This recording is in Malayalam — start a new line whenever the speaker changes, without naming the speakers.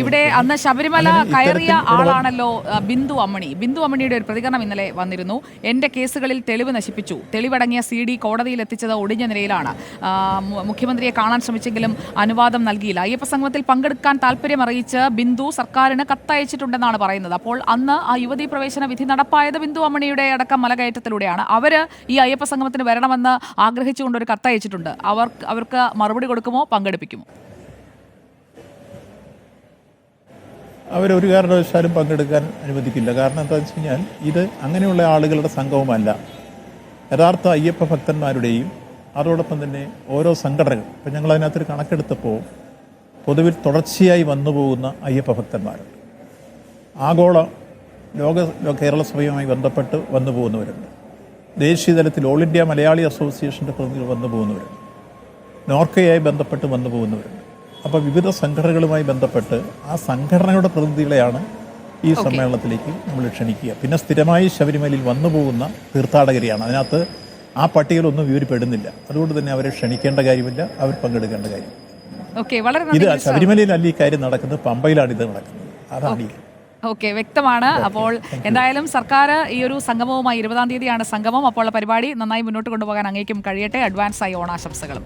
ഇവിടെ അന്ന് ശബരിമല കയറിയ ആളാണല്ലോ ബിന്ദു അമ്മണി. ബിന്ദു അമ്മണിയുടെ ഒരു പ്രതികരണം ഇന്നലെ വന്നിരുന്നു. എന്റെ കേസുകളിൽ തെളിവ് നശിപ്പിച്ചു. തെളിവടങ്ങിയ സി ഡി കോടതിയിൽ എത്തിച്ചത് ഒടിഞ്ഞ നിലയിലാണ്. മുഖ്യമന്ത്രിയെ കാണാൻ ശ്രമിച്ചെങ്കിലും അനുവാദം നൽകിയില്ല. അയ്യപ്പ സംഗമത്തിൽ പങ്കെടുക്കാൻ താല്പര്യം അറിയിച്ച് ബിന്ദു സർക്കാരിന് കത്തയച്ചിട്ടുണ്ടെന്നാണ് പറയുന്നത്. അപ്പോൾ അന്ന് ആ യുവതി പ്രവേശന വിധി നടപ്പായത് ബിന്ദു അമ്മണിയുടെ അടക്കം മലകയറ്റത്തിലൂടെയാണ്. അവർ ഈ അയ്യപ്പ സംഗമത്തിന് വരണമെന്ന് ആഗ്രഹിച്ചുകൊണ്ട് ഒരു കത്തയച്ചിട്ടുണ്ട്. അവർക്ക് അവർക്ക് മറുപടി കൊടുക്കുമോ പങ്കെടുപ്പിക്കുമോ?
അവരൊരു കാരണവശാലും പങ്കെടുക്കാൻ അനുവദിക്കില്ല. കാരണം എന്താണെന്ന് വെച്ച് കഴിഞ്ഞാൽ ഇത് അങ്ങനെയുള്ള ആളുകളുടെ സംഘവുമല്ല യഥാർത്ഥ അയ്യപ്പ ഭക്തന്മാരുടെയും അതോടൊപ്പം തന്നെ ഓരോ സംഘടനകൾ. ഇപ്പം ഞങ്ങൾ അതിനകത്തൊരു കണക്കെടുത്തപ്പോൾ പൊതുവിൽ തുടർച്ചയായി വന്നു പോകുന്ന അയ്യപ്പ ഭക്തന്മാരുണ്ട് ആഗോള ലോക കേരള സഭയുമായി ബന്ധപ്പെട്ട് വന്നു പോകുന്നവരുണ്ട്. ദേശീയ തലത്തിൽ ഓൾ ഇന്ത്യ മലയാളി അസോസിയേഷന്റെ പ്രതിനിധികൾ വന്നു പോകുന്നവരുണ്ട്. നോർക്കയായി ബന്ധപ്പെട്ട് വന്നു പോകുന്നവരുണ്ട്. അപ്പോൾ വിവിധ സംഘടനകളുമായി ബന്ധപ്പെട്ട് ആ സംഘടനയുടെ പ്രതിനിധികളെയാണ് ഈ സമ്മേളനത്തിലേക്ക് നമ്മൾ ക്ഷണിക്കുക. പിന്നെ സ്ഥിരമായി ശബരിമലയിൽ വന്നു പോകുന്ന തീർത്ഥാടകരെയാണ്. അതിനകത്ത് ആ പട്ടികയിലൊന്നും വിവരപ്പെടുന്നില്ല. അതുകൊണ്ട് തന്നെ അവരെ ക്ഷണിക്കേണ്ട കാര്യമില്ല. അവർ പങ്കെടുക്കേണ്ട കാര്യം. ഇത് ശബരിമലയിലല്ല ഈ കാര്യം നടക്കുന്നത്. പമ്പയിലാണ് ഇത് നടക്കുന്നത്. അതാണ് ഈ
ഓക്കെ വ്യക്തമാണ്. അപ്പോൾ എന്തായാലും സർക്കാർ ഈ ഒരു സംഗമവുമായി ഇരുപതാം തീയതിയാണ് സംഗമം. അപ്പോൾ പരിപാടി നന്നായി മുന്നോട്ട് കൊണ്ടുപോകാൻ അങ്ങേക്കും കഴിയട്ടെ. അഡ്വാൻസ് ആയി ഓണാശംസകളും.